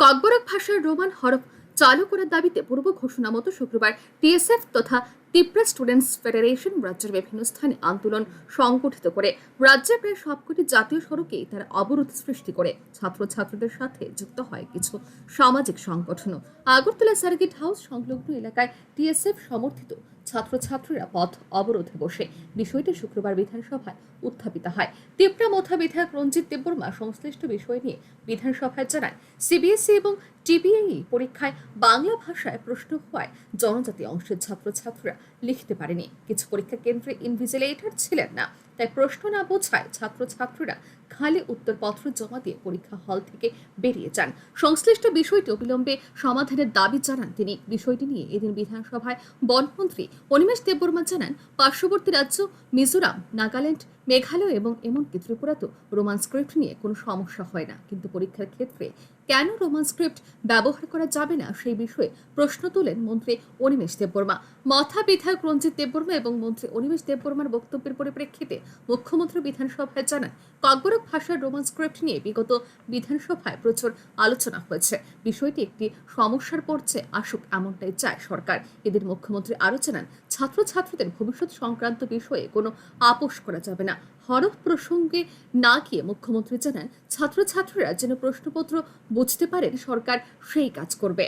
ককবরক ভাষার রোমান হরফ চালু করার দাবিতে পূর্ব ঘোষণা মতো শুক্রবার টিএসএফ তথা ত্রিপুরা স্টুডেন্টস ফেডারেশন রাজ্যের বিভিন্ন স্থানে আন্দোলন সংগঠিত করে। রাজ্যের প্রায় সবকটি জাতীয় সড়কেই তারা অবরোধ সৃষ্টি করে। ছাত্রছাত্রীদের সাথে যুক্ত হয় কিছু সামাজিক সংগঠনও। আগরতলা সার্কিট হাউস সংলগ্ন এলাকায় টিএসএফ সমর্থিত ছাত্রছাত্রীরা পথ অবরোধে বসে বিষয়টি শুক্রবার বিধানসভায় উত্থাপিত হয়। তিপ্রা মোথা বিধায়ক রঞ্জিত দেববর্মা সংশ্লিষ্ট বিষয় নিয়ে বিধানসভায় জানায় সিবিএসই এবং টিবিএই পরীক্ষায় বাংলা ভাষায় প্রশ্ন হওয়ায় জনজাতি অংশের ছাত্রছাত্রীরা লিখতে পারেনি। কিছু পরীক্ষা কেন্দ্রে ইনভিজিলেটর ছিলেন না, তাই প্রশ্ন না বোঝায় ছাত্রছাত্রীরা খালি উত্তরপত্র জমা দিয়ে পরীক্ষা হল থেকে বেরিয়ে যান। সংশ্লিষ্ট বিষয়টি অবিলম্বে সমাধানের দাবি জানান তিনি। বিষয়টি নিয়ে এদিন বিধানসভায় বনমন্ত্রী অনিমেষ দেববর্মা জানান, পার্শ্ববর্তী রাজ্য, মিজোরাম, নাগাল্যান্ড মেঘালয় এবং এমনকি ত্রিপুরাতেও রোমান স্ক্রিপ্ট নিয়ে কোনো সমস্যা হয় না। কিন্তু পরীক্ষার ক্ষেত্রে কেন রোমান স্ক্রিপ্ট ব্যবহার করা যাবে না সেই বিষয়ে প্রশ্ন তোলেন মন্ত্রী অনিমেষ দেববর্মা। মথা বিধায়ক রঞ্জিত দেববর্মা এবং মন্ত্রী অনিমেষ দেববর্মার বক্তব্যের পরিপ্রেক্ষিতে মুখ্যমন্ত্রী বিধানসভায় জানান, ককবরক ভাষার রোমান স্ক্রিপ্ট নিয়ে বিগত বিধানসভায় প্রচুর আলোচনা হয়েছে। বিষয়টি একটি সমস্যার পড়ছে আসুক এমনটাই চায় সরকার। এদের মুখ্যমন্ত্রী আরও জানান, ছাত্রছাত্রীদের ভবিষ্যৎ সংক্রান্ত বিষয়ে কোনো আপোষ করা যাবে না। হরফ প্রসঙ্গে না গিয়ে মুখ্যমন্ত্রী জানান, ছাত্রছাত্রীরা যেন প্রশ্নপত্র বুঝতে পারেন, সরকার সেই কাজ করবে।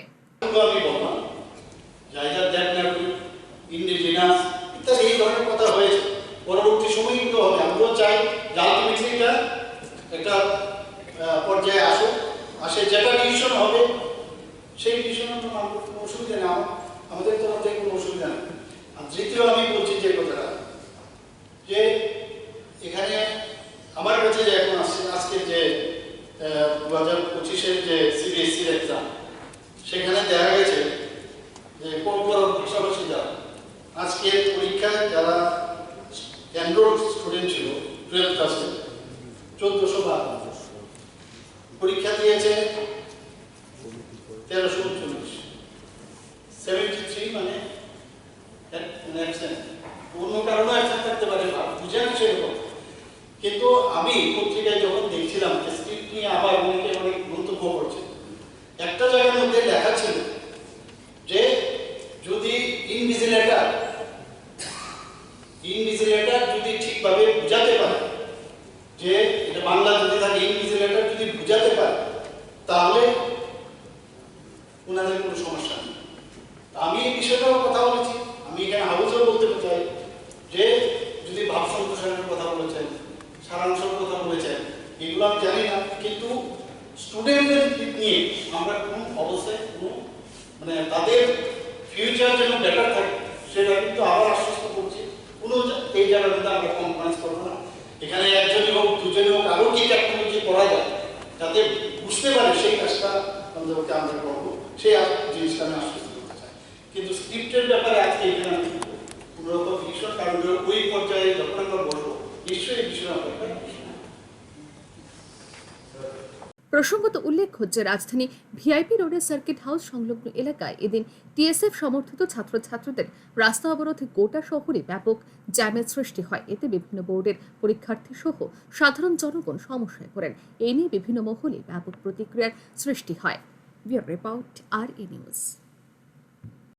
পরবর্তী কিন্তু হবে আমরাও চাই একটা পর্যায়ে আসুক আসে যেটা ডিসিশন হবে সেই আমাদের কোনো অসুবিধা আমাদের তরফ থেকে কোনো অসুবিধা নেই আর আমি বলছি যে কথাটা যে এখানে আমার কাছে যে এখন আসছে আজকে যে দু হাজার পঁচিশের যে সিবিএসসির এক্সাম সেখানে দেখা গেছে যে পরপর ভাষাভাষী যারা আজকের পরীক্ষায় যারা এনরোল স্টুডেন্ট ছিল টুয়েলভ ক্লাসে চোদ্দশো বারো পরীক্ষা দিয়েছে তেরোশো উনচল্লিশ। সেভেন্টি থ্রি মানে মানে। অন্য কারণে অ্যাবসেন্ট থাকতে পারে, বা বুঝেন সেরকম। কিন্তু আমি পত্রিকায় যখন দেখছিলাম যে স্ক্রিপ্ট নিয়ে আবার অনেকে অনেক মন্তব্য করছে, একটা জায়গার মধ্যে লেখা ছিল যে যদি ইনভিজিলেটর ইনভিজিলেটর যদি ঠিকভাবে বুঝাতে পারে যে এটা বাংলা যদি থাকে, ইনভিজিলেটর যদি বুঝাতে পারে, তাহলে ওনাদের কোনো সমস্যা নেই। আমি এই বিষয়টাও কথা বলেছি। আমি এখানে হাউসেও বলতে চাই যে, যদি ভাব সম্প্রসারণের কথা বলেছেন সারাংশের কথা বলেছেন এগুলো আমি জানি না, কিন্তু স্টুডেন্টদের নিয়ে আমরা কোন অবস্থায়, কোনো মানে তাদের ফিউচার যেন বেটার থাকে, সেটা কিন্তু আবার আশ্বস্ত করছি কোনো জা- মধ্যে আমরা কম্প্রোমাইজ করব না। এখানে একজনই হোক, দুজনই হোক আরও কি টেকনোলজি করা যায় যাতে বুঝতে পারে সেই কাজটা আমাদেরকে আমরা করব, সেই জিনিসটা আমি আশ্বস্ত করতে চাই। কিন্তু স্ক্রিপ্টের ব্যাপারে আজকে এখানে আমি কোনো রকম ভীষণ কারণ ওই পর্যায়ে যখন আমরা বলব নিশ্চয়ই ভীষণ আমরা একটা discussion করব। প্রসঙ্গত উল্লেখ্য যে রাজধানী ভিআইপি রোডের সার্কিট হাউস সংলগ্ন এলাকায় এদিন টিএসএফ সমর্থিত ছাত্রছাত্রীদের রাস্তা অবরোধে গোটা শহরে ব্যাপক জ্যামের সৃষ্টি হয়। এতে বিভিন্ন বোর্ডের পরীক্ষার্থী সহ সাধারণ জনগণ সমস্যায় পড়েন। এ নিয়ে বিভিন্ন মহলে ব্যাপক প্রতিক্রিয়ার সৃষ্টি হয়। রিপোর্ট আর ই নিউজ।